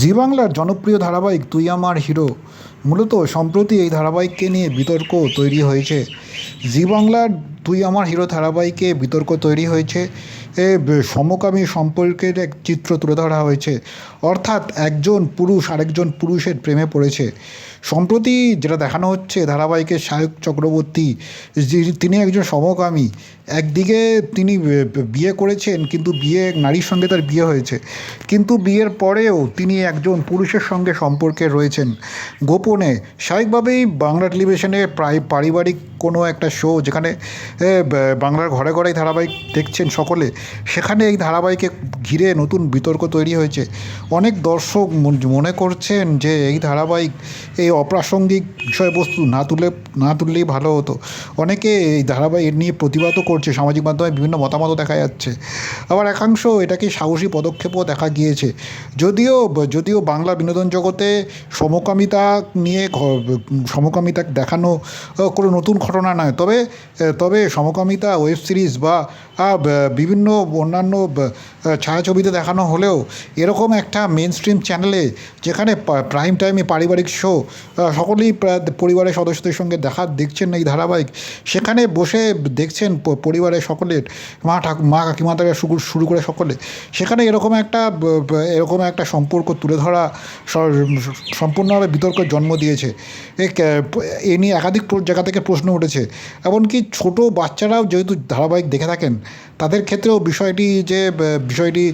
জি বাংলার জনপ্রিয় ধারাবাহিক তুই আমার হিরো। মূলত সম্প্রতি এই ধারাবাহিককে নিয়ে বিতর্ক তৈরি হয়েছে। জি বাংলার তুই আমার হিরো ধারাবাহিকে বিতর্ক তৈরি হয়েছে। এ সমকামী সম্পর্কের এক চিত্র তুলে ধরা হয়েছে। অর্থাৎ একজন পুরুষ আরেকজন পুরুষের প্রেমে পড়েছে। সম্প্রতি যেটা দেখানো হচ্ছে ধারাবাহিকের সায়ক চক্রবর্তী তিনি একজন সমকামী। একদিকে তিনি বিয়ে করেছেন, কিন্তু বিয়ে, নারীর সঙ্গে তার বিয়ে হয়েছে। কিন্তু বিয়ের পরেও তিনি একজন পুরুষের সঙ্গে সম্পর্কে রয়েছেন। গোপনে স্বাভাবিকভাবেই বাংলা টেলিভিশনে প্রায় পারিবারিক কোনো একটা শো যেখানে বাংলার ঘরে ঘরেই ধারাবাহিক দেখছেন সকলে, সেখানে এই ধারাবাহিকে ঘিরে নতুন বিতর্ক তৈরি হয়েছে। অনেক দর্শক মনে করছেন যে এই ধারাবাহিক এই অপ্রাসঙ্গিক বিষয়বস্তু না তুলে, না তুললেই ভালো হতো। অনেকে এই ধারাবাহিক নিয়ে প্রতিবাদও করছে, সামাজিক মাধ্যমে বিভিন্ন মতামতও দেখা যাচ্ছে। আবার একাংশ এটাকে সাহসী পদক্ষেপও দেখা গিয়েছে। যদিও যদিও বাংলা বিনোদন জগতে সমকামিতা নিয়ে সমকামিতা দেখানো কোনো নতুন ঘটনা নয়। তবে তবে সমকামিতা ওয়েব সিরিজ বা বিভিন্ন অন্যান্য ছায়াছবিতে দেখানো হলেও এরকম একটা মেন স্ট্রিম চ্যানেলে যেখানে প্রাইম টাইমে পারিবারিক শো সকলেই পরিবারের সদস্যদের সঙ্গে দেখা দেখছেন এই ধারাবাহিক, সেখানে বসে দেখছেন পরিবারের সকলের, মা ঠাকুর মা কাকিমা থেকে শুরু করে সকলে, সেখানে এরকম একটা এরকম একটা সম্পর্ক তুলে ধরা সম্পূর্ণভাবে বিতর্কের জন্ম দিয়েছে। এ নিয়ে একাধিক জায়গা থেকে প্রশ্ন উঠেছে এমনকি ছোট বাচ্চারাও যেহেতু ধারাবাহিক দেখে থাকেন, তাদের ক্ষেত্রেও বিষয়টি যে বিষয়টি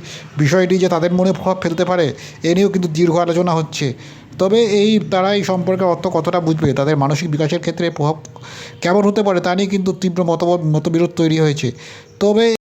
বিষয়টি যে তাদের মনে প্রভাব ফেলতে পারে, এ নিয়েও কিন্তু দীর্ঘ আলোচনা হচ্ছে। তবে এই তারা এই সম্পর্কে অর্থ কতটা বুঝবে, তাদের মানসিক বিকাশের ক্ষেত্রে প্রভাব কেমন হতে পারে তা নিয়ে কিন্তু তীব্র মতবোধ মতবিরোধ তৈরি হয়েছে। তবে